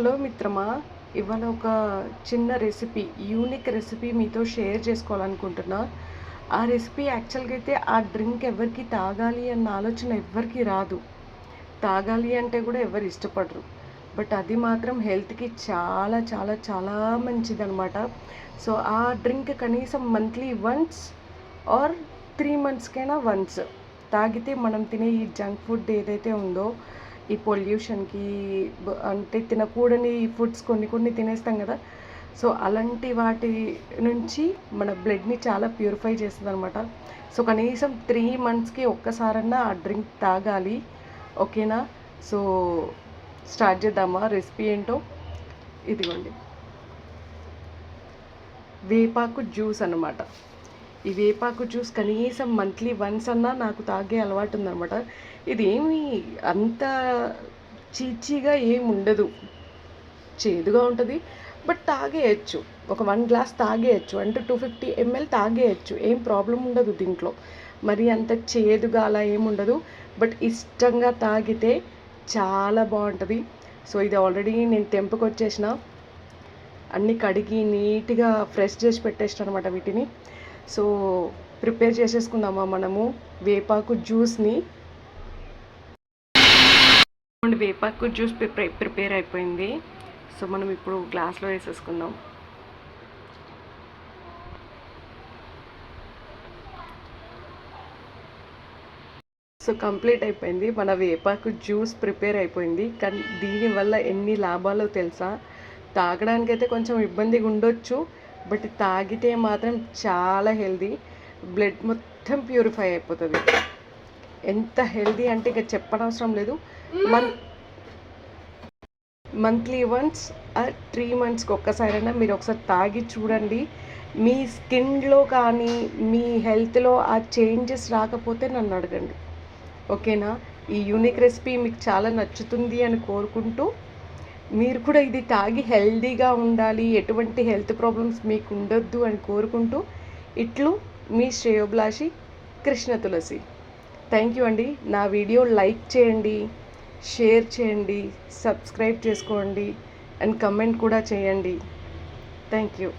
Hello మిత్రమా ఇవాళ ఒక చిన్న రెసిపీ యూనిక్ రెసిపీ మీతో షేర్ చేసుకోవాలనుకుంటున్నా. ఆ రెసిపీ యాక్చువల్గా అయితే ఆ డ్రింక్ ఎవరికి తాగాలి అన్న ఆలోచన ఎవ్వరికి రాదు. తాగాలి అంటే కూడా ఎవరు ఇష్టపడరు. బట్ అది మాత్రం హెల్త్కి చాలా చాలా చాలా మంచిదనమాట సో ఆ డ్రింక్ కనీసం మంత్లీ వన్స్ ఆర్ త్రీ మంత్స్కైనా వన్స్ తాగితే మనం తినే ఈ జంక్ ఫుడ్ ఏదైతే ఉందో ఈ పొల్యూషన్కి అంటే తినకూడని ఫుడ్స్ కొన్ని కొన్ని తినేస్తాం కదా. సో అలాంటి వాటి నుంచి మన బ్లడ్ని చాలా ప్యూరిఫై చేస్తుంది అనమాట సో కనీసం త్రీ మంత్స్కి ఒక్కసారన్నా ఆ డ్రింక్ తాగాలి. ఓకేనా? సో స్టార్ట్ చేద్దామా? రెసిపీ ఏంటో? ఇదిగోండి. వేపాకు జ్యూస్ అనమాట ఈ వేపాకు జ్యూస్ కనీసం మంత్లీ వన్స్ అన్నా నాకు తాగే అలవాటు ఉందన్నమాట. ఇది ఏమి అంత చీచీగా ఏమి ఉండదు. చేదుగా ఉంటుంది బట్ తాగేయచ్చు. ఒక వన్ గ్లాస్ తాగేయచ్చు. అంటే టూ ఫిఫ్టీ ఎంఎల్ తాగేయచ్చు. ఏం ప్రాబ్లం ఉండదు దీంట్లో. మరి అంత చేదుగా అలా ఏముండదు బట్ ఇష్టంగా తాగితే చాలా బాగుంటుంది. సో ఇది ఆల్రెడీ నేను తెంపుకొచ్చేసిన అన్నీ కడిగి నీట్గా ఫ్రెష్ చేసి పెట్టేసిన అనమాట వీటిని. సో ప్రిపేర్ చేసేసుకుందామా మనము వేపాకు జ్యూస్ని? వేపాకు జ్యూస్ ప్రిపేర్ అయిపోయింది. సో మనం ఇప్పుడు గ్లాస్లో వేసేసుకుందాం. సో కంప్లీట్ అయిపోయింది. మన వేపాకు జ్యూస్ ప్రిపేర్ అయిపోయింది. కానీ దీనివల్ల ఎన్ని లాభాలు తెలుసా? తాగడానికైతే కొంచెం ఇబ్బందిగా ఉండొచ్చు బట్ తాగితే మాత్రం చాలా హెల్దీ. బ్లడ్ మొత్తం ప్యూరిఫై అయిపోతుంది. ఎంత హెల్దీ అంటే ఇక చెప్పనవసరం లేదు. మన్ మంత్లీ వన్స్ త్రీ మంత్స్కి ఒక్కసారైనా మీరు ఒకసారి తాగి చూడండి. మీ స్కిన్లో కానీ మీ హెల్త్లో ఆ చేంజెస్ రాకపోతే నన్ను అడగండి. ఓకేనా? ఈ యూనిక్ రెసిపీ మీకు చాలా నచ్చుతుంది అని కోరుకుంటూ మీరు కూడా ఇది తాగి హెల్దీగా ఉండాలి ఎటువంటి హెల్త్ ప్రాబ్లమ్స్ మీకు ఉండొద్దు అని కోరుకుంటూ ఇట్లు మీ శ్రేయోభిలాషి కృష్ణ తులసి. థ్యాంక్ యూ అండి. నా వీడియో లైక్ చేయండి షేర్ చేయండి సబ్స్క్రైబ్ చేసుకోండి అండ్ కమెంట్ కూడా చేయండి. Thank you